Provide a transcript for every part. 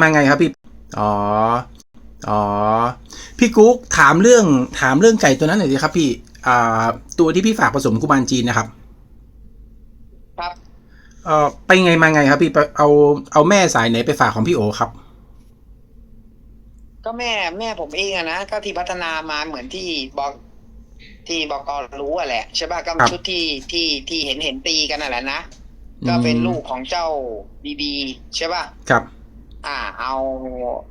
มาไงครับพี่ อ๋อ อ๋อ พี่กุ๊กถามเรื่องถามเรื่องไก่ตัวนั้นหน่อยสิครับพี่ อ่า ตัวที่พี่ฝากผสมกุมารจีนนะครับ ครับ เอ่อ ไปไงมาไงครับ พี่ไปเอาเอาแม่สายไหนไปฝากของพี่โอครับ ก็แม่แม่ผมเองอะนะ ก็ที่พัฒนามาเหมือนที่บอกที่บอกกรู้อะแหละใช่ป่ะก็ครับชุดที่ที่ที่เห็นเห็นตีกันน่ะแหละนะ ก็เป็นลูกของเจ้าบีบีใช่ป่ะ ครับ อ่า เอา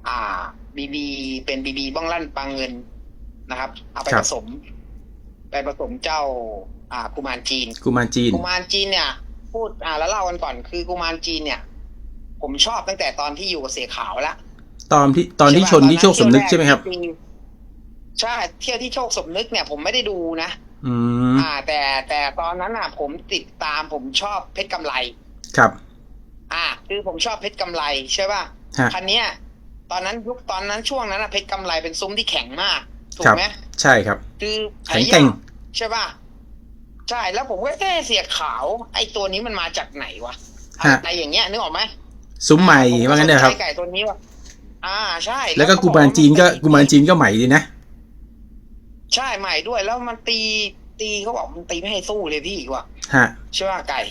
อ่าบีบีเป็นบีบีบ้องลั่นปางเงินนะครับ เอาไปครัผบสม ไปผสมเจ้า อ่า กุมารจีน กุมารจีน กุมารจีนเนี่ย พูดอ่าแล้วเล่ากันก่อนคือกุมารจีนเนี่ย ผมชอบตั้งแต่ตอนที่อยู่กับเสียขาวแล้วตอนที่ตอนที่ชนที่โชคสมนึกใช่ไหมครับใช่เที่ยวที่โชคสมนึกเนี่ย ผมไม่ได้ดูนะอืมอ่า แต่แต่ตอนนั้นอะ ผมติดตามผมชอบเพชรกำไรครับ อ่า คือผมชอบเพชรกำไรใช่ป่ะฮะ คันเนี้ยตอนนั้นยุคตอนนั้นช่วงนั้นอะเพชรกำไรเป็นซุ้มที่แข็งมาก ถูครักบไหมใช่ครับ คือแข็งแกร่งใช่ป่ะใช่แล้วผมก็แค่เสียขาว ไอ้ตัวนี้มันมาจากไหนวะฮะอะไรอย่างเงี้ยนึกออกไหมซุ้มใหม่ผมว่างั้นเถอะครับสใจไก่ตัวนี้ว่ะอ่าใช่ แล้วก็เขกุบอมารจีนก็ว่กุมารจีนก็ใหม่ดีนะใช่ใหม่ด้วยแล้วมันตีตีเขาบอกมันตีไม่ให้สู้เลยพี่ว่ะฮะใช่ป่ะไก่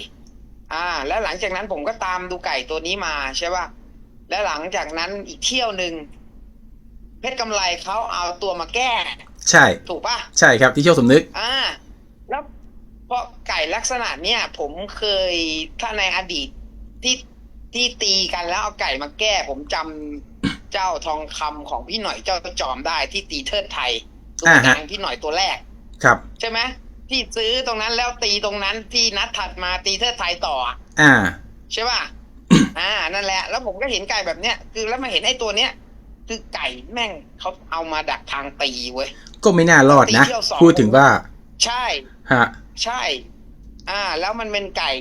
อ่า แล้วหลังจากนั้นผมก็ตามดูไก่ตัวนี้มาใช่ป่ะ แล้วหลังจากนั้นอีกเที่ยวหนึ่งเพชรกำไรเขาเอาตัวมาแก้ ใช่ ถูกป่ะใช่ครับที่โชคสมนึก อ่า แล้วเพราะไก่ลักษณะเนี้ยผมเคยถ้าในอดีตที่ที่ตีกันแล้วเอาไก่มาแก้ ผมจำเจ้าทองคำของพี่หน่อยเจ้าจอมได้ที่ตีเทิดไทยตัวอ่าฮะดังพี่หน่อยตัวแรก ครับ ใช่ไหมที่ซื้อตรงนั้นแล้วตีตรงนั้นที่นัดถัดมาตีเทิดไทยต่ออะอ่า ใช่ป่ะ อ่านั่นแหละ แล้วผมก็เห็นไก่แบบเนี้ยคือแล้วมาเห็นไอ้ตัวเนี้ยคือไก่แม่งเขาเอามาดักทางตีเว้ยก็ไม่น่ารอดนะตีเที่ยวสองพูดถึงว่า ใช่ฮะใช่ อ่า แล้วมันเป็นไก่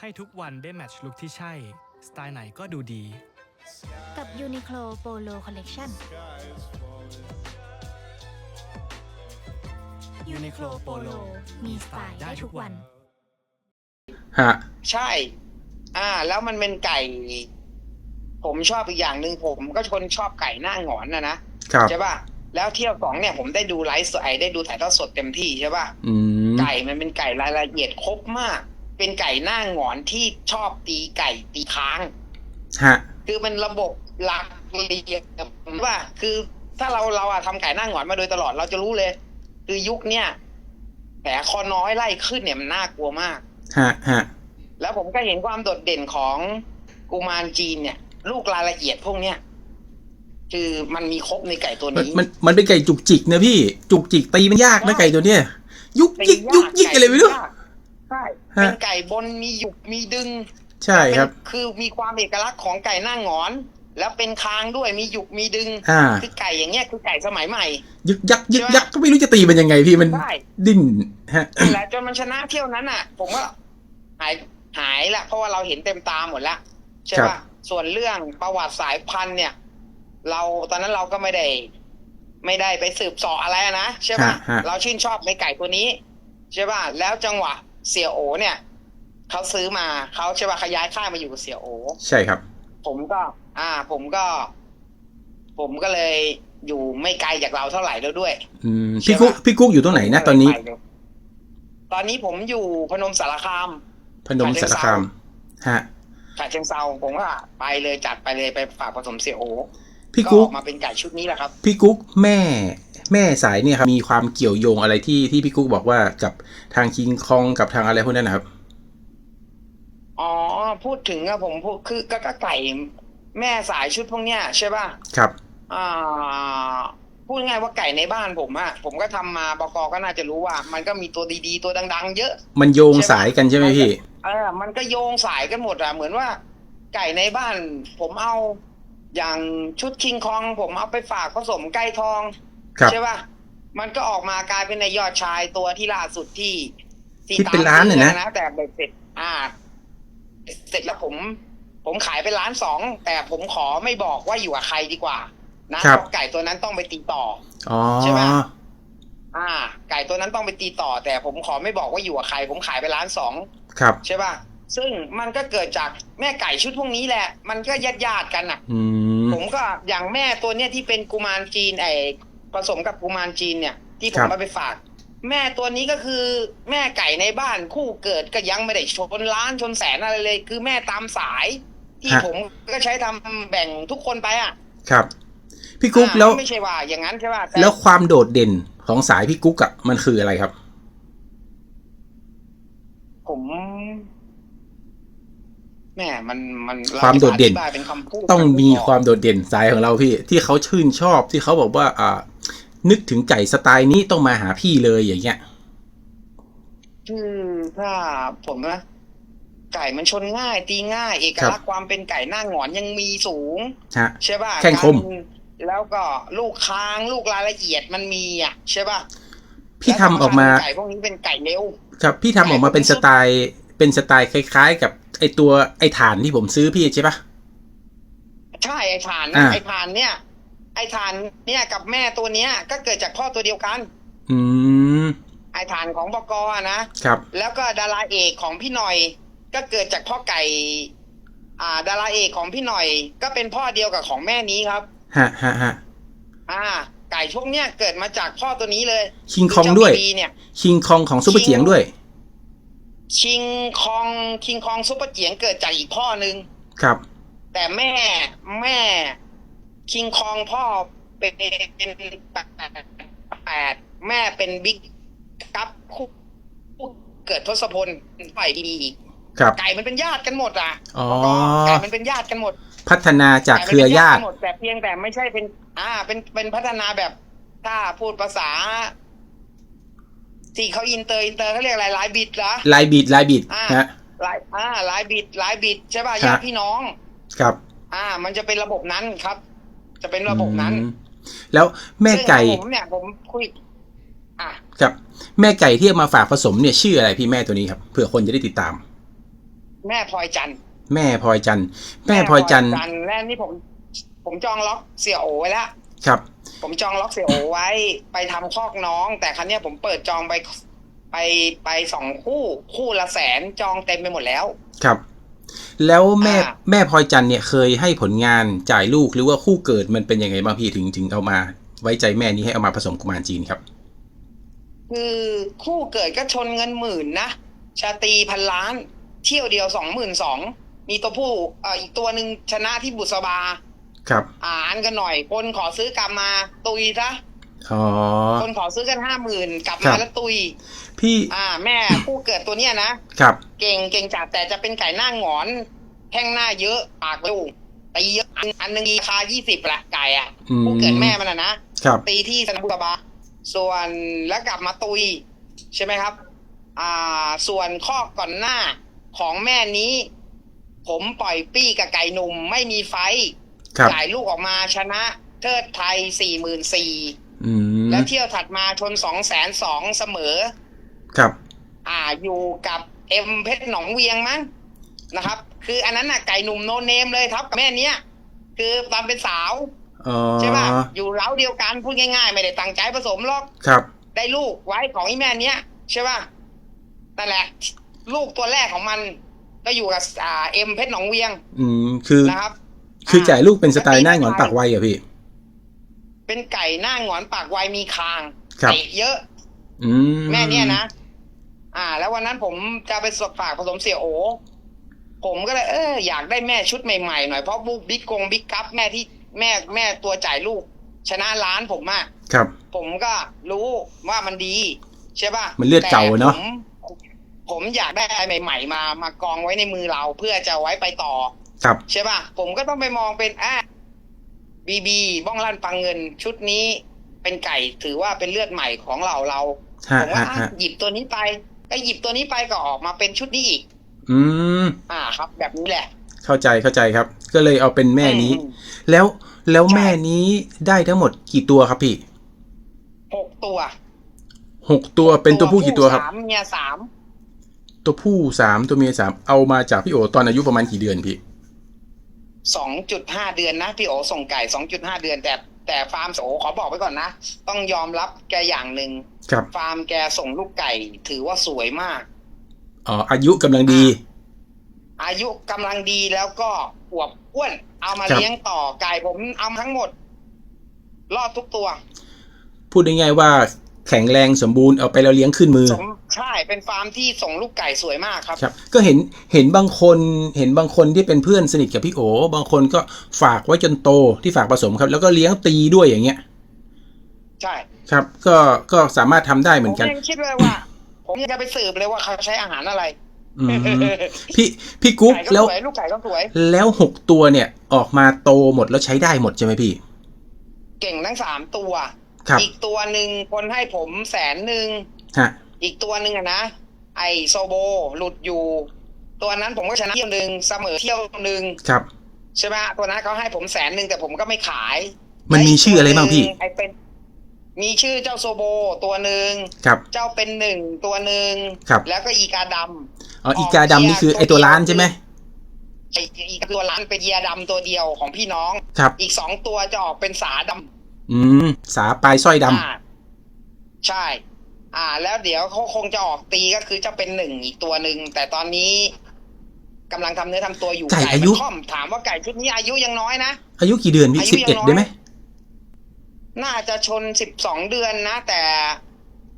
ให้ทุกวันได้แมทช์ลุคที่ใช่ สไตล์ไหนก็ดูดี กับ Uniqlo Polo Collection Uniqlo Polo มีสไตล์ได้ทุกวัน ฮะ ใช่ อ่า แล้วมันเป็นไก่ ผมชอบอีกอย่างหนึ่งผมก็คนชอบไก่หน้าหงอนนะนะครับ ใช่ป่ะแล้วเที่ยวสองเนี่ยผมได้ดูไลฟ์สดไอได้ดูถ่ายทอดสดเต็มที่ใช่ป่ะอืม ไก่มันเป็นไก่รายละเอียดครบมาก เป็นไก่หน้าหงอนที่ชอบตีไก่ตีค้าง ฮะ คือมันระบบหลักเรียนว่า คือถ้าเราเราอะทำไก่หน้าหงอนมาโดยตลอดเราจะรู้เลย คือยุคเนี้ยแผลคอน้อยไล่ขึ้นเนี่ยมันน่ากลัวมาก ฮะฮะแล้วผมก็เห็นความโดดเด่นของกุมารจีนเนี่ย ลูกรายละเอียดพวกเนี้ยคือมันมีครบในไก่ตัวมันนี้ มันมันเป็นไก่จุกจิกนะพี่ จุกจิกตีมันยากนะใช่ไก่ตัวเนี้ยยุกตียิกยุกยิกาอะไรไม่รู้ยากใช่ฮะเป็นไก่บนมีหยุกมีดึง ใช่ครับเป็นคือมีความเอกลักษณ์ของไก่หน้าหงอน แล้วเป็นคางด้วยมีหยุกมีดึงอ่า คือไก่อย่างเงี้ยคือไก่สมัยใหม่ ยึกยักยึกใช่ไหมยักก็ไม่รู้จะตีมันยังไงพี่มันได้ดิ้นฮะ นั่นแหละจนมันชนะเที่ยวนั้นอะ ผมก็หายหายละเพราะว่าเราเห็นเต็มตาหมดละใช่ครัป่ะบ ส่วนเรื่องประวัติสายพันธุ์เนี่ย เราตอนนั้นเราก็ไม่ได้ ไม่ได้ไปสืบเสอบอะไรนะใช่ป่ะฮะฮะ เราชื่นชอบในไก่ตัวนี้ใช่ป่ะแล้วจังหวะเสียโอเนี่ยเขาซื้อมาเขาใช่ป่ะเขาย้ายค่ายมาอยู่กับเสียโอ ใช่ครับ ผมก็ อ่า ผมก็ ผมก็เลยอยู่ไม่ไกลจากเราเท่าไหร่แล้วด้วย อืมพี่กุ๊กพี่กุ๊กอยู่ตรงไหนนะตอนนี้ ตอนนี้ผมอยู่พนมสารคาม พนมสารคามฮะฉะเชิงเซาผมก็ไปเลยจัดไปเลยไปฝากผสมเสียโอพี่ก็กุ๊อกอกมาเป็นไก่ชุดนี้แหละครับ พี่กุ๊กแม่ แม่สายเนี่ยครับมีความเกี่ยวโยงอะไรที่ที่พี่กุ๊กบอกว่ากับทางคิงคองกับทางอะไรพวกนั้นนะครับอ๋อพูดถึงอะผมพูดคือก็ก็ไก่ แม่สายชุดพวกเนี้ยใช่ป่ะครับอ่าพูดง่ายๆว่าไก่ในบ้านผมอะผมก็ทำมาบกก็น่าจะรู้ว่า มันก็มีตัวดีๆ ตัวดัง ๆ เยอะ มันโยงสายกันใช่ไหมพี่เออมันก็โยงสายกันหมดอะเหมือนว่า ไก่ในบ้าน ผมเอาอย่างชุดคิงคอง ผมเอาไปฝากผสมไก่ทองครับใช่ป่ะมันก็ออกมากลายเป็นในยอดชายตัวที่ล่าสุดที่ที่เป็นล้านเนี่ยนะตมซื้อแต่เบ็ดเสร็จอ่า เสร็จแล้วผม ผมขายไปล้านสองแต่ผมขอไม่บอกว่าอยู่กับใครดีกว่า นะครับเพราะไก่ตัวนั้นต้องไปตีต่ออ๋อใช่ไหมอ่า ไก่ตัวนั้นต้องไปตีต่อ แต่ผมขอไม่บอกว่าอยู่กับใคร ผมขายไปล้านสองครับ ใช่ป่ะซึ่งมันก็เกิดจากแม่ไก่ชุดพวกนี้แหละ มันก็ญาติญาติๆกันอะอืมผมก็อย่างแม่ตัวเนี้ยที่เป็นกุมารจีนไอผสมกับกุมารจีนเนี่ย ที่ผครัมบมาไปฝาก แม่ตัวนี้ก็คือแม่ไก่ในบ้านคู่เกิดก็ยังไม่ได้ชนล้านชนแสนอะไรเลย คือแม่ตามสาย ที่ผมก็ใช้ทำแบ่งทุกคนไปอะครับ พี่กุ๊กอ่าแล้วไม่ใช่ว่าอย่างนั้นใช่ป่ะต่แล้วความโดดเด่นของสายพี่กุ๊กอะมันคืออะไรครับ ผมแม่มันมันรความโดดเด่นจะอธิบายเป็นคำพูดต้องมีนไพอความโดดเด่นสายของเราพี่ ที่เขาชื่นชอบที่เขาบอกว่าอ่า นึกถึงไก่สไตล์นี้ต้องมาหาพี่เลยอย่างเงี้ย คือถ้าผมนะ ไก่มันชนง่ายตีง่าย เอกครับลักษณ์ความเป็นไก่หน้าหงอนยังมีสูงฮะใช่ป่ะแข้งคมการแล้วก็ลูกค้างลูกรายละเอียดมันมีอะใช่ป่ะพี่ทำออกมาแล้วธรรชติไก่พวกนี้เป็นไก่เร็วครับ พี่ทำออกมาเป็นสไตล์เป็นสไตล์คล้าย ๆ กับไอตัวไอฐานที่ผมซื้อพี่ใช่ปะใช่ไอ้ฐานอ่านะไอ้ฐานเนี่ย ไอ้ฐานเนี่ยกับแม่ตัวเนี้ย ก็เกิดจากพ่อตัวเดียวกัน อืมไอ้ฐานของบกอะนะครับ แล้วก็ดาราเอกของพี่หน่อย ก็เกิดจากพ่อไก่ อ่า ดาราเอกของพี่หน่อย ก็เป็นพ่อเดียวกับของแม่นี้ครับ ฮะฮะฮะอ่า ไก่พวกเนี้ยเกิดมาจากพ่อตัวนี้เลยคิงคองด้วย เจ้าบีเนี่ย คิงคองของซุปเปอร์เจียงด้วยคิงคองคิงคองซุปเปอร์เจียงเกิดจากอีกพ่อหนึ่ง ครับ แต่แม่แม่คิงคองพ่อเป็นเป็นแปดแปดแม่เป็นบิ๊กกับคู่คู่เกิดทศพลฝ่ายดี ครับ ไก่มันเป็นญาติกันหมดอะอ๋อ ไก่มันเป็นญาติกันหมดพัฒนาจากเครือญาติ ไก่มันเป็นญกันหมดแต่เพียงแต่ไม่ใช่เป็น อ่า เป็นเป็นพัฒนาแบบ ถ้าพูดภาษา ที่เขาอินเตอร์อินเตอร์เขาเรียกอะไรไลายบิดเหรอ ลายบีดลายบีดอ่านะไลายอ่าไลายบิดไลายบิดใช่ป่ะฮะ ญาติพี่น้อง ครับอ่า มันจะเป็นระบบนั้นครับ จะเป็นระบบนั้นอืมแล้วแม่ไก่ซึ่งผมเนี่ยผมคุย อะ ครับ แม่ไก่ที่เอามาฝากผสมเนี่ยชื่ออะไรพี่แม่ตัวนี้ครับเผื่อคนจะได้ติดตาม แม่พลอยจันทร์แม่พลอยจันทร์แม่พลอยจันทร์แม่นี่ผม ผมจองล็อกเสียโอไว้แล้วครับ ผมจองล็อกเสียโอไว้ ไปทำคอกน้อง แต่ครั้นี้ยผมเปิดจองไปไปไปสองคู่ คู่ละแสนจองเต็มไปหมดแล้วครับ แล้วแม่อ่าแม่พลอยจันทร์เนี่ยเคยให้ผลงานจ่ายลูกหรือว่าคู่เกิดมันเป็นยังไงบ้างพี่ถึงถึงเอามา ไว้ใจแม่นี้ให้เอามาผสมกุมารจีนครับ คือคู่เกิดก็ชนเงินหมื่นนะชาตรีพันล้าน เที่ยวเดียวสองหมื่นสองมีตัวผู้เอ่ออีกตัวหนึ่งชนะที่บุษบา ครับ อ่านกันหน่อย คนขอซื้อกลับมาตุยซะอ๋อคนขอซื้อกันห้าหมื่นกลับครัมาบแล้วตุย พี่อ่า แม่คู่เกิดตัวเนี้ยนะครับ เก่งเก่งจัดแต่จะเป็นไก่หน้าหงอนแท่งหน้าเยอะปากเร็วตีเยอะอันอันหนึ่งราคายี่สิบละไก่อะอืมคู่เกิดแม่มันอะนะครับตีที่สนามบุษบา ส่วนแล้วกลับมาตุย ใช่ไหมครับ อ่า ส่วนข้อก่อนหน้า ของแม่นี้ ผมปล่อยปี้กับไก่หนุ่มไม่มีไฟท์ครับจ่ายลูกออกมาชนะเทิดไทยสี่หมื่นสี่อืมแล้วเที่ยวถัดมาชนสองแสนสองเสมอ ครับ อ่าอยู่กับเอ็มเพชรหนองเวียงมั้งนะครับ คืออันนั้นน่ะไก่หนุ่มโนเนมเลยครับกับแม่เนี้ยคือตอนเป็นสาวอ๋อใช่ป่ะอยู่เล้าเดียวกันพูดง่ายๆ ไม่ได้ตั้งใจผสมหรอกครับ ได้ลูกไว้ของอีแม่เนี้ยใช่ป่ะนั่นแหละ ลูกตัวแรกของมัน ก็อยู่กับอ่าเอ็มเพชรหนองเวียง อืมคือนะครับ คือจ่ายลูกเป็นสไตล์หน้าหงอนปากไวเหรอพี่ เป็นไก่หน้าหงอนปากไวมีคางครับเตะเยอะอืมแม่เนี่ยนะอ่า แล้ววันนั้นผมจะไปสฝากผสมเสียโอผมก็เลยเอออยากได้แม่ชุดใหม่ๆหน่อยเพราะบุ๊กบิ๊กกงบิ๊กคัพแม่ที่แม่แม่ตัวจ่ายลูก ชนะร้านผมอะครับ ผมก็รู้ว่ามันดี ใช่ป่ะมันเลือดเก่าอะเนอะแต่ ผมผมอยากได้อะไรใหม่ๆมามากองไว้ในมือเราเพื่อจะเอาไว้ไปต่อ ครับใช่ป่ะ ผมก็ต้องไปมองเป็นอะบีบีบ้องลั่นปังเงิน ชุดนี้เป็นไก่ถือว่าเป็นเลือดใหม่ของเราเรา ฮะผมว่าฮะอะฮะหยิบตัวนี้ไปก็หยิบตัวนี้ไปก็ออกมาเป็นชุดนี้อีก อืม อ่าครับ แบบนี้แหละเข้าใจเข้าใจครับ ก็เลยเอาเป็นแม่นี้ อืมแล้วแล้วใช่แม่นี้ได้ทั้งหมดกี่ตัวครับพี่หกตัวหกตัวเป็นตัวผู้กี่ตัวครับ สามเมียสาม ตัวผู้สามตัวเมียสามเอามาจากพี่โอตอนอายุประมาณกี่เดือนพี่สองจุดห้าเดือนนะพี่โอส่งไก่สองจุดห้าเดือน แต่แต่ฟาร์มโอขอบอกไว้ก่อนนะ ต้องยอมรับแกอย่างหนึ่งครับฟาร์มแกส่งลูกไก่ ถือว่าสวยมากอ๋ออายุกำลังดี อายุกำลังดีแล้วก็อวบอ้วน เอามาครับเลี้ยงต่อไก่ผมเอาทั้งหมด รอดทุกตัว พูดง่ายๆว่า แข็งแรงสมบูรณ์เอาไปแล้วเลี้ยงขึ้นมือสมใช่เป็นฟาร์มที่ส่งลูกไก่สวยมากครับครับ ก็เห็นเห็นบางคนเห็นบางคนที่เป็นเพื่อนสนิทกับพี่โอบางคนก็ฝากไว้จนโตที่ฝากผสมครับ แล้วก็เลี้ยงตีด้วยอย่างเงี้ย ใช่ ครับ ก็ก็สามารถทำได้เหผมือมนกันยังคิดเลยว่า ผมยังจะไปสืบเลยว่าเขาใช้อาหารอะไรอืมพี่พี่กุ๊กไก่ก็แล้วสวยลูกไก่ก็สวย แล้วหกตัวเนี่ย ออกมาโตหมดแล้วใช้ได้หมดใช่ไหมพี่ เก่งทั้งสามตัวครับ อีกตัวหนึ่งคนให้ผมแสนหนึ่งฮะอีกตัวหนึ่งอะนะไอโซโบหลุดอยู่ ตัวนั้นผมก็ชนะเที่ยวหนึ่งเสมอเที่ยวหนึ่งครับใช่ไหมตัวนั้นเขาให้ผมแสนหนึ่งแต่ผมก็ไม่ขาย มันมีชื่ออะไรบ้างพี่ไอเป็นมีชื่อเจ้าโซโบตัวหนึ่งครับเจ้าเป็นหนึ่งตัวหนึ่งครับแล้วก็อีกาดอ๋ออีกาดำนี่คือไอตัวร้านใช่ไหมำไออีกตัวร้านเป็นเยียดำตัวเดียวของพี่น้องครับอีกสองตัวจะออกเป็นสาดำ อืม สาปลายสร้อยดำ อ่าใช่ อ่า แล้วเดี๋ยวเขาคงจะออกตีก็คือจะเป็นหนึ่งอีกตัวหนึ่งแต่ตอนนี้กำลังทำเนื้อทำตัวอยู่ไก่อายุ มันค่อมถามว่าไก่ชุดนี้อายุยังน้อยนะ อายุกี่เดือนพี่อายุสิบยัเอ็ดงน้อย ได้ไหมน่าจะชนสิบสองเดือนนะ แต่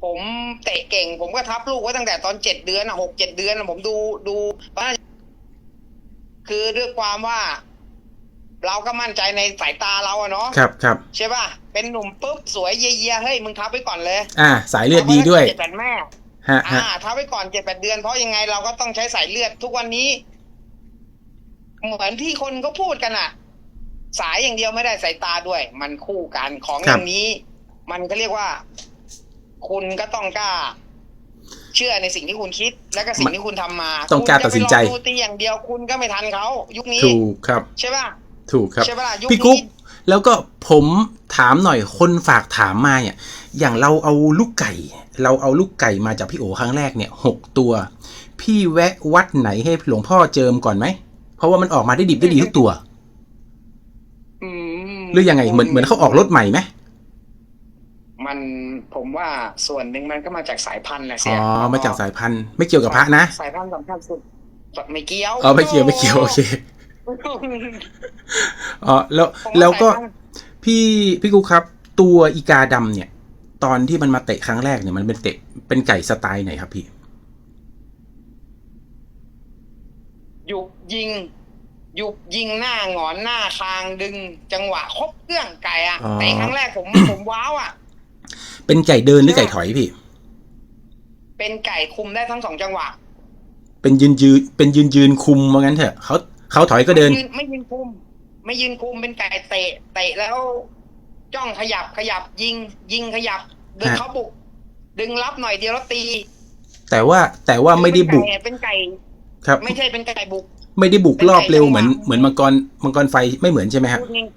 ผมเตะเก่ง ผมก็ทับลูกไว้ตั้งแต่ตอนเจ็ดเดือนอะหกเจ็ดเดือนอะผมดูดูว่าคือด้วยความว่า เราก็มั่นใจในสายตาเราอะเนาะครับครับใช่ป่ะเป็นหนุ่มปุ๊บสวยเยียๆเฮ้ยมึงทับไว้ก่อนเลย อ่า สายเลือดดีด้วยเจ็ดแปดแม่ฮะอ่าฮะทับไว้ก่อนเจ็ดแปดเดือนเพราะยังไงเราก็ต้องใช้สายเลือดทุกวันนี้ เหมือนที่คนก็พูดกันอะสายอย่างเดียวไม่ได้สายตาด้วย มันคู่กันของอย่างนี้ มันก็เรียกว่า คุณก็ต้องกล้าเชื่อในสิ่งที่คุณคิด และก็สิ่งที่คุณทำมา ต้องกล้าตัดสินใจคุณจะไปลองดูตีอย่างเดียวคุณก็ไม่ทันเขายุคนี้ถูกครับ ใช่ป่ะ ถูกครับ ใช่ป่ะล่ะยุคพี่กุ๊กนี้แล้วก็ผมถามหน่อยคนฝากถามมาเนี่ย อย่างเราเอาลูกไก่ เราเอาลูกไก่มาจากพี่โอครั้งแรกเนี่ยหกตัว พี่แวะวัดไหนให้หลวงพ่อเจิมก่อนไหม เพราะว่ามันออกมาได้ดิบได้ดีทุกตัว อืมหรือยังไงเหมือนเหมือนเขาออกรถใหม่ไหมมันผมว่าส่วนหนึ่งมันก็มาจากสายพันธุ์แหละเสีอ๋ยอมาจากสายพันธุ์ไม่เกี่ยวกับพระนะ สายพันธุ์สำคัญสุดไม่เกี่ยว อ๋อไม่เกี่ยวไม่เกี่ยวโอเค อ๋อแล้วผมแล้วก็สายพันธุ์พี่พี่กุ๊กครับ ตัวอีกาดำเนี่ย ตอนที่มันมาเตะครั้งแรกเนี่ยมันเป็นเตะเป็นไก่สไตล์ไหนครับพี่หยุกยิงหยุกยิงหน้าหงอนหน้าคางดึง จังหวะครบเครื่องไก่อะอ๋อแต่ครั้งแรกผมผมว้าวอะเป็นไก่เดินหรือไก่ถอยพี่ เป็นไก่คุมได้ทั้งสองจังหวะ เป็นยืนยืนเป็นยืนยืนคุมว่างั้นเถอะเขา เขาถอยก็เดิน ไม่ยืนไม่ยืนคุม ไม่ยืนคุมเป็นไก่เตะเตะแล้ว จ้องขยับขยับยิง ยิงขยับ ดึงฮะ เขาบุก ดึงรับหน่อยเดียวแล้วตีแต่ว่าแต่ว่าไม่ได้บุกเป็นไก่ครับไม่ใช่เป็นไก่บุก ไม่ได้บุกรอบเร็วเป็นไก่เหมือนจังหวะเหมือนมังกรมังกรไฟไม่เหมือนใช่ไหมฮะ พูดง่าย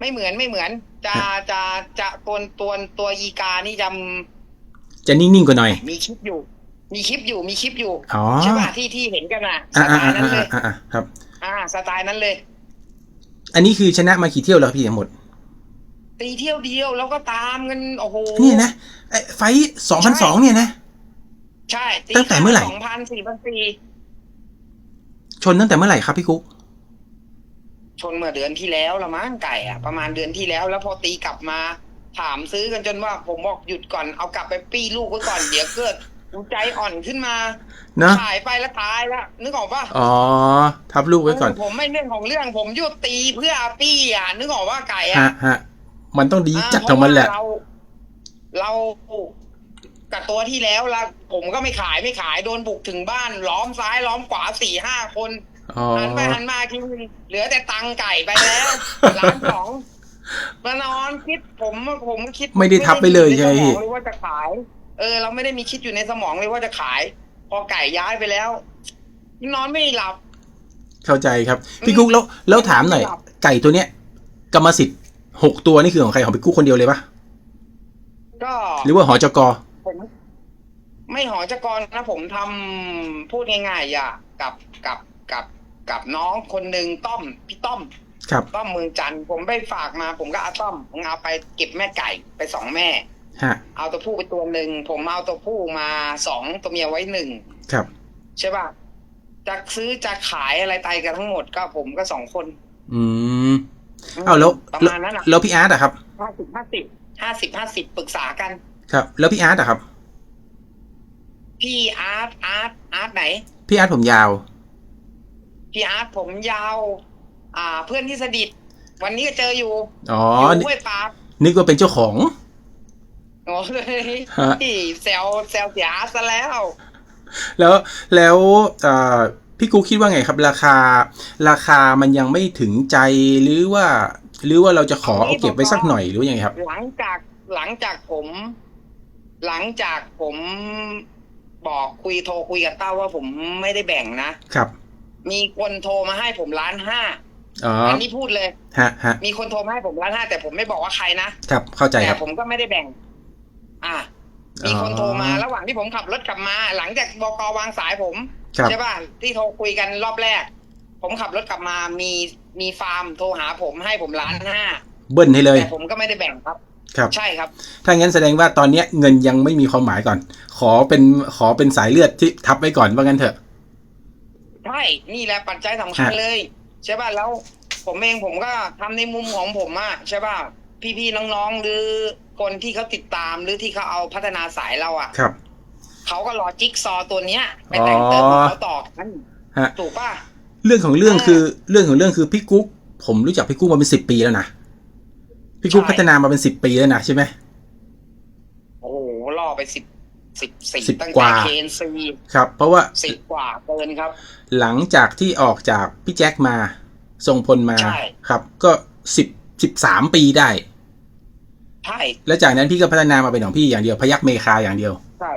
ไม่เหมือนไม่เหมือน จะฮะ จะจะตัวตัวตัวอีกานี่จะจะนิ่งๆกว่าหน่อยมีคลิปอยู่ มีคลิปอยู่มีคลิปอยู่อ๋อใช่ป่ะที่ที่เห็นกันน่ะสอ่าไตอ่าล์นั้นเลยอ่าอ่าครับ อ่า สไตล์นั้นเลย อันนี้คือชนะมากี่เที่ยวแล้วพี่ทั้งหมดตีเที่ยวเดียวแล้วก็ตามกันโอ้โหเนี่ยนะไอ้ไฟสองพันสองเนี่ยนะ ใช่ตีตั้งแต่เมื่อไหร่สองพันสี่พันสี่ชนตั้งแต่เมื่อไหร่ครับพี่กุ๊กชนเมื่อเดือนที่แล้วละมั้งไก่อะประมาณเดือนที่แล้ว แล้วพอตีกลับมา ถามซื้อกันจนว่าผมบอกหยุดก่อนเอากลับไปปี้ลูกไว้ก่อนเดี๋ยวเกิด ใจอ่อนขึ้นมาเนอะขายไปแล้วตายแล้วนึกออกปะอ๋อ ทับลูกไว้ก่อน ผมไม่เรื่องของเรื่องผมหยุดตีเพื่อปี้อะ นึกออกว่าไก่ฮะอะฮะมันต้องดีอ่าจัดของมันแหละเพราว่าเรา เรากับตัวที่แล้วละผมก็ไม่ขายไม่ขายโดนบุกถึงบ้าน ล้อมซ้ายล้อมขวาสี่ห้าคนอ๋อหันไปหันมาคิดเหลือแต่ตังค์ไก่ไปแล้วล้านสองมานอนคิดผมผมคิด ไม่ได้ทับไปเลยใช่ไหมในสพี่มองเลยว่าจะขาย เออ เราไม่ได้มีคิดอยู่ในสมองเลยว่าจะขาย พอไก่ย้ายไปแล้ว นอนไม่หลับ เข้าใจครับ พี่กุ๊กแล้วแล้วถามหน่อยครับไก่ตัวเนี้ยกรรมสิทธิ์หกตัวนี่คือของใครของพี่กุ๊กคนเดียวเลยปะก็หรือว่าหอจกผมไม่หอจักรนะผมทำพูดง่ายๆอะกับกับกับกับน้องคนหนึ่งต้อมพี่ต้อมครับต้อมเมืองจันทร์ผมไปฝากมา ผมก็เอาต้อมผมเอาไปเก็บแม่ไก่ไปสองแม่ ฮะเอาตัวผู้ไปตัวหนึ่งผมเอาตัวผู้มาสองตัวเมียไว้หนึ่งครับ ใช่ป่ะจะซื้อจะขายอะไรตายกันทั้งหมดก็ผมก็สองคน อืมเอาแล้วประมาณนั้นอะแล้วพี่อาร์ตอะครับห้าสิบห้าสิบห้าสิบห้าสิบปรึกษากัน ครับ แล้วพี่อาร์ตอะครับ พี่อาร์ตอาร์ตอาร์ตไหน พี่อาร์ตผมยาว พี่อาร์ตผมยาว อ่า เพื่อนที่สนิทวันนี้ก็เจออยู่อ๋ออยู่ห้วยปราบนึกว่าเป็นเจ้าของ โอ้ยฮะ แซวแซวเสียอาร์ตซะแล้ว แล้วแล้วเอ่อพี่กูคิดว่าไงครับ ราคา ราคามันยังไม่ถึงใจหรือว่า หรือว่าเราจะขอเอาเก็บไว้สักหน่อยหรือว่ายังไงครับ หลังจากหลังจากผม หลังจากผมบอกคุยโทรคุยกับเต้าว่าผมไม่ได้แบ่งนะ ครับมีคนโทรมาให้ผมล้านห้าอ๋ออันนี้พูดเลย ฮะฮะมีคนโทรมาให้ผมล้านห้าแต่ผมไม่บอกว่าใครนะครับเข้าใจคแต่รับผมก็ไม่ได้แบ่ง อะมีคนโทรมาระหว่างที่ผมขับรถกลับมา หลังจากบกวางสายผมครับใช่ป่ะที่โทรคุยกันรอบแรก ผมขับรถกลับมามีมีฟาร์มโทรหาผมให้ผมล้านห้าเบิ้ลให้เลยแต่ผมก็ไม่ได้แบ่งครับครับใช่ครับ ถ้างั้นแสดงว่าตอนเนี้ยเงินยังไม่มีความหมายก่อน ขอเป็นขอเป็นสายเลือดที่ทับไว้ก่อนว่างั้นเถอะใช่นี่แหละปัจจัยสำคัญฮะเลยใช่ป่ะแล้ว ผมเองผมก็ทำในมุมของผมอะใช่ป่ะพี่ๆน้องๆหรือ คนที่เขาติดตามหรือที่เขาเอาพัฒนาสายเราอะครับ เขาก็รอจิ๊กซอว์ตัวเนี้ยไปแต่งเติมของเขาต่อกันฮะถูกป่ะเรื่องของเรื่องอ่าคือเรื่องของเรื่องคือพี่กุ๊กผมรู้จักพี่กุ๊กมาเป็นสิบปีแล้วนะพี่กุ๊กใช่พัฒนามาเป็นสิบปีแล้วนะใช่ไหมโอ้โหล่อไปสิบสิบสี่สิบตั้งกแต่ว่าเคนซีครับ เพราะว่าสิบกว่าเกินครับ หลังจากที่ออกจากพี่แจ็คมาทรงพลมาใช่ครับ ก็สิบสิบสามปีได้ ใช่แล้วจากนั้นพี่ก็พัฒนามาเป็นของพี่อย่างเดียวพยักเมคาอย่างเดียว ใช่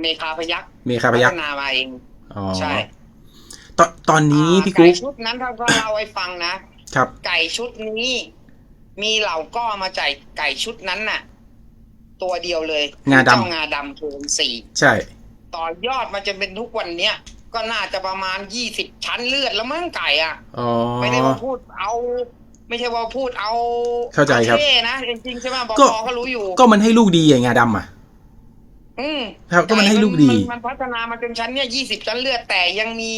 เมคาพยักษ์เมคาพยักฒนามาเองอ๋อใช่ตอนตอนนี้อ่าพี่กุ๊กไก่ชุดนั้นถ้าก็เล่าให้ฟังนะครับ ไก่ชุดนี้ มีเหล่าก็มาจ่ายไก่ชุดนั้นน่ะ ตัวเดียวเลยงาดำเจ้งาดำโทนสี่ใช่ ต่อยอดมาจนเป็นทุกวันเนี้ยก็น่าจะประมาณยี่สิบชั้นเลือดแล้วมั้งไก่อะอ๋อไม่ได้ว่าพูดเอา ไม่ใช่ว่าพูดเอาเข้าใจครับอท่นะจริงๆใช่ไหมบก็กเขารู้อยู่ ก็มันให้ลูกดีอย่างงาดำอะ อืมครับก็มันให้ลูกดี มันมันพัฒนามาจนชั้นเนี้ยยี่สิบชั้นเลือดแต่ยังมี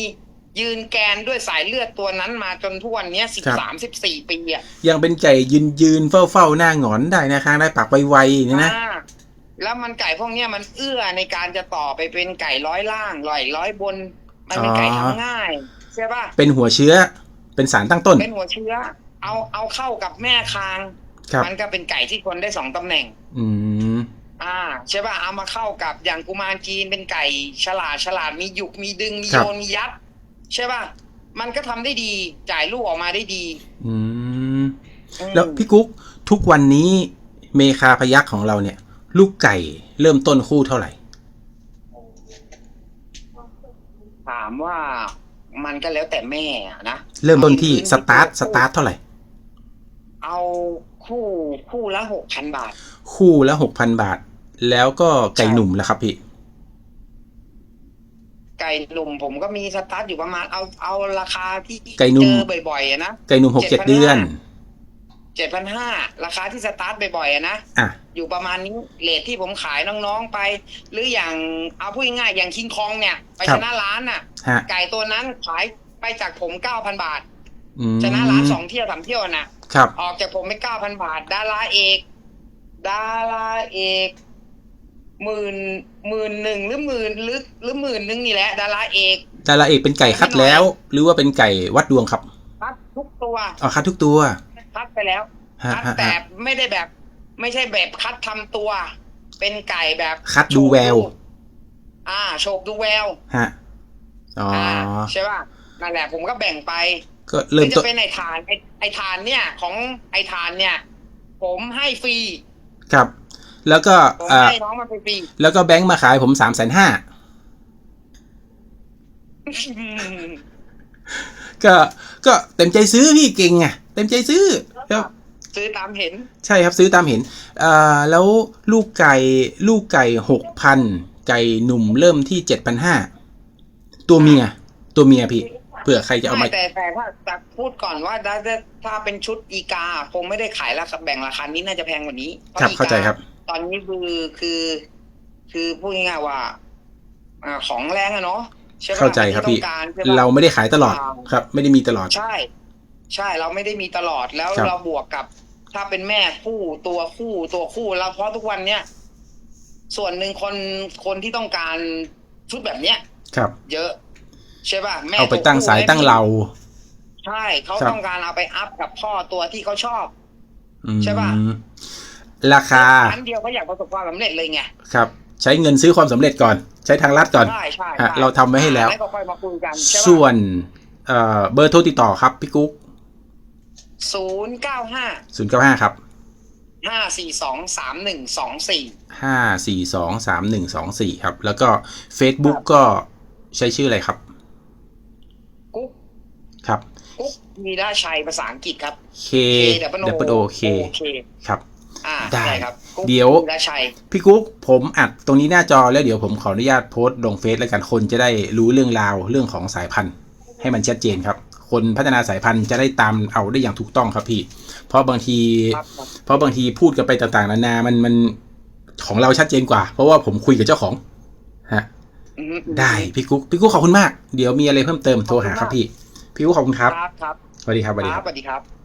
ยืนแกนด้วยสายเลือดตัวนั้นมาจนทุกวันเนี้ยสิบสามสิบสี่ปีอะยังเป็นไก่ยืนยืนเฝ้าเฝ้าๆหน้าหงอนได้นะคะได้ปากไวๆเนี่ยนะ อ่าแล้วมันไก่พวกเนี้ยมันเอื้อในการจะต่อไปเป็นไก่ร้อยล่างร้อยร้อยบน มันเป็นไก่อ๋อ ทำง่ายใช่ป่ะเป็นหัวเชื้อเป็นสารตั้งต้น เป็นหัวเชื้อ เอาเอาเข้ากับแม่คางครับมันก็เป็นไก่ที่คนได้สองตำแหน่ง อืมอ่าใช่ป่ะเอามาเข้ากับอย่างกุมารจีนเป็นไก่ฉลาดฉลาดมีหยุกมีดึงมีครัโยบนมียัดใช่ป่ะมันก็ทำได้ดีจ่ายลูกออกมาได้ดีอืมอืมแล้วพี่กุ๊กทุกวันนี้เมคาพยักของเราเนี่ย ลูกไก่เริ่มต้นคู่เท่าไหร่ ถามว่ามันก็แล้วแต่แม่อะนะ เริ่มต้นที่เอาสตาร์ทเอาสตาร์ทเท่าไหร่ เอาคู่คู่ละหกพันบาท คู่ละหกพันบาท แล้วก็ไก่หนุ่มล่ะครับพี่ ไก่หนุ่มผมก็มีสตาร์ทอยู่ประมาณเอาเอาราคาที่ไก่หนุ่มเจอบ่อยๆอะนะไก่หนุ่มหกเจ็ด7,500เดือนเจ็ดพันห้าราคาที่สตาร์ทบ่อยๆอะนะอะอยู่ประมาณนี้เลทที่ผมขายน้องๆไป หรืออย่างเอาพูดง่ายๆอย่างคิงคองเนี่ย ไปครัชบนะร้านน่ะฮะไก่ตัวนั้นขายไปจากผมเก้าพันบาทอืมชนะร้านสองเที่ยวสามเที่ยวน่ะ ครับ ออกจากผมไปเก้าพันบาท ดาราเอกดาราเอกหมื่นหมื่นหนึ่งหรือหมื่นหรือหรือหมื่นหนึ่งนี่แหละ ดาราเอกดาราเอกเป็นไก่คัดแล้ว หรือว่าเป็นไก่วัดดวงครับคัดทุกตัวอ๋อคัดทุกตัวคัดไปแล้วฮะคัดฮะแต่ฮะไม่ได้แบบ ไม่ใช่แบบคัดทำตัว เป็นไก่แบบ คัดดูแวว อ่าโฉบดูแววฮะอ๋อออ่าใช่ป่ะนั่นแหละผมก็แบ่งไป ก็เริ่มหรือต้จะนเป็นไอทานไอไอทานเนี่ยของไอทานเนี่ย ผมให้ฟรีครับ แล้วก็ผมอ่าให้น้องมันฟรีแล้วก็แบงค์มาขายผมสามแสนห้าก็ก็เต็มใจซื้อพี่เก่งไงเต็มใจซื้อครับซื้อตามเห็น ใช่ครับซื้อตามเห็นอ่าแล้วลูกไก่ลูกไก่หกพันไก่หนุ่มเริ่มที่เจ็ดพันห้าตัวเมีย ตัวเมียพี่ เผื่อใครจะเอามาไม่แต่แต่ถ้าจะพูดก่อนว่าถ้าถ้าถ้าเป็นชุดอีกา คงไม่ได้ขายราคาแบ่งราคานี้น่าจะแพงกว่านี้พะครับอีกเข้าใจครับ ตอนนี้คือคือ คือพูดง่ายๆว่าอ่าของแรงอะเนาะใช่ปะเข้าใจครับพี่ที่ ต้องการใช่ปะ เราไม่ได้ขายตลอดอ่าครับ ไม่ได้มีตลอด ใช่ ใช่เราไม่ได้มีตลอดแล้วครับ เราบวกกับ ถ้าเป็นแม่คู่ตัวคู่ตัวคู่แล้วเพราะทุกวันเนี้ยส่วนหนึ่งคนคนที่ต้องการชุดแบบเนี้ย ครับ เยอะ ใช่ป่ะแม่เอาไปตั้งวคู่สายให้ตั้งพี่เรา ใช่เขาครับต้องการเอาไปอัพกับพ่อตัวที่เขาชอบอืมใช่ป่ะราคาครั้งเดียวเขาอยากประสบความสำเร็จเลยไงครับ ใช้เงินซื้อความสำเร็จก่อน ใช้ทางลัดก่อนใช่ใช่ฮะใช่เราทำไว้ให้แล้วแล้วก็ค่อยมาคุยกันใช่ส่วป่ะนเอ่อเบอร์โทรติดต่อครับพี่กุ๊กศูนย์เก้าห้าศูนย์เก้าห้าครับห้าสี่สองสามหนึ่งสองสี่ห้าสี่สองสามหนึ่งสองสี่ครับ แล้วก็ Facebook ก็ใช้ชื่ออะไรครับ กุ๊ก ครับ กุ๊ก มีราชัยภาษาอังกฤษครับ K K W O K ครับอ่าได้ใช่ครับกุ๊กเดี๋ยวมีราชัยพี่กุ๊กผมอัดตรงนี้หน้าจอแล้วเดี๋ยวผมขออนุญาตโพสต์ลงเฟซแล้วกันคนจะได้รู้เรื่องราวเรื่องของสายพันธุ์ ให้มันชัดเจนครับ คนพัฒนาสายพันธุ์จะได้ตามเอาได้อย่างถูกต้องครับพี่ เพราะบางทีครับครับเพราะบางทีพูดกันไปต่างๆนานามันมันของเราชัดเจนกว่า เพราะว่าผมคุยกับเจ้าของฮะอืมได้พี่กุ๊กพี่กุ๊กขอบคุณมาก เดี๋ยวมีอะไรเพิ่มเติมโทรหาครับพี่ พี่กุ๊กขอบคุณครับ ครับ ครับสวัสดีครับสวัสดีคครัรับบสวัสดีครับ